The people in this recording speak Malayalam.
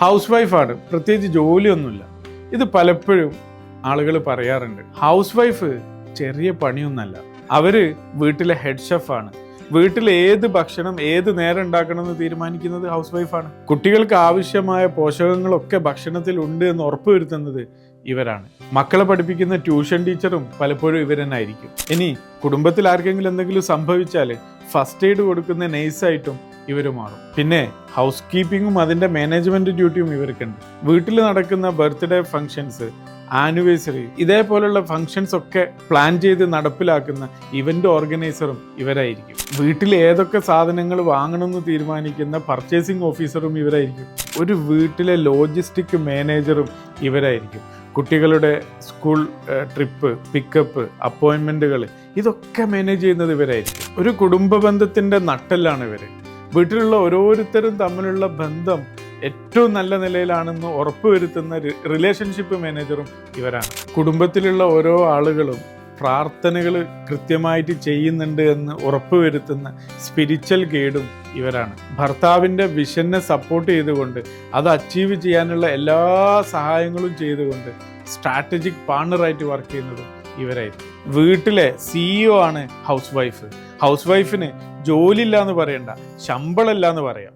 ഹൗസ് വൈഫാണ് പ്രത്യേകിച്ച് ജോലിയൊന്നുമില്ല. ഇത് പലപ്പോഴും ആളുകൾ പറയാറുണ്ട്. ഹൗസ് വൈഫ് ചെറിയ പണിയൊന്നല്ല. അവർ വീട്ടിലെ ഹെഡ് ഷെഫാണ് വീട്ടിൽ ഏത് ഭക്ഷണം ഏത് നേരം ഉണ്ടാക്കണം എന്ന് തീരുമാനിക്കുന്നത് ഹൗസ് വൈഫാണ് കുട്ടികൾക്ക് ആവശ്യമായ പോഷകങ്ങളൊക്കെ ഭക്ഷണത്തിൽ ഉണ്ട് എന്ന് ഉറപ്പുവരുത്തുന്നത് ഇവരാണ്. മക്കളെ പഠിപ്പിക്കുന്ന ട്യൂഷൻ ടീച്ചറും പലപ്പോഴും ഇവർ തന്നെ ആയിരിക്കും ഇനി കുടുംബത്തിൽ ആർക്കെങ്കിലും എന്തെങ്കിലും സംഭവിച്ചാൽ ഫസ്റ്റ് എയ്ഡ് കൊടുക്കുന്ന നെയ്സായിട്ടും ഇവർ മാറും. പിന്നെ ഹൗസ് കീപ്പിങ്ങും അതിന്റെ മാനേജ്മെന്റ് ഡ്യൂട്ടിയും ഇവർക്കുണ്ട്. വീട്ടിൽ നടക്കുന്ന ബർത്ത്ഡേ ഫങ്ഷൻസ് ആനിവേഴ്സറി ഇതേപോലുള്ള ഫങ്ഷൻസ് ഒക്കെ പ്ലാൻ ചെയ്ത് നടപ്പിലാക്കുന്ന ഇവന്റ് ഓർഗനൈസറും ഇവരായിരിക്കും. വീട്ടിൽ ഏതൊക്കെ സാധനങ്ങൾ വാങ്ങണമെന്ന് തീരുമാനിക്കുന്ന പർച്ചേസിംഗ് ഓഫീസറും ഇവരായിരിക്കും. ഒരു വീട്ടിലെ ലോജിസ്റ്റിക് മാനേജറും ഇവരായിരിക്കും. കുട്ടികളുടെ സ്കൂൾ ട്രിപ്പ് പിക്കപ്പ് അപ്പോയിൻമെന്റുകൾ ഇതൊക്കെ മാനേജ് ചെയ്യുന്നത് ഇവരായിരിക്കും. ഒരു കുടുംബ ബന്ധത്തിന്റെ നട്ടെല്ലാണ് ഇവർ വീട്ടിലുള്ള ഓരോരുത്തരും തമ്മിലുള്ള ബന്ധം ഏറ്റവും നല്ല നിലയിലാണെന്ന് ഉറപ്പുവരുത്തുന്ന റിലേഷൻഷിപ്പ് മാനേജറും ഇവരാണ്. കുടുംബത്തിലുള്ള ഓരോ ആളുകളും പ്രാർത്ഥനകൾ കൃത്യമായിട്ട് ചെയ്യുന്നുണ്ട് എന്ന് ഉറപ്പുവരുത്തുന്ന സ്പിരിച്വൽ ഗൈഡും ഇവരാണ്. ഭർത്താവിന്റെ വിഷനെ സപ്പോർട്ട് ചെയ്തുകൊണ്ട് അത് അച്ചീവ് ചെയ്യാനുള്ള എല്ലാ സഹായങ്ങളും ചെയ്തുകൊണ്ട് സ്ട്രാറ്റജിക് പാർട്ണറായിട്ട് വർക്ക് ചെയ്യുന്നതും ഇവരായിരിക്കും വീട്ടിലെ സിഇഒ ആണ് ഹൗസ് വൈഫ് ഹൗസ് വൈഫിന് ജോലിയില്ല എന്ന് പറയണ്ട ശമ്പളമില്ല എന്ന് പറയാം.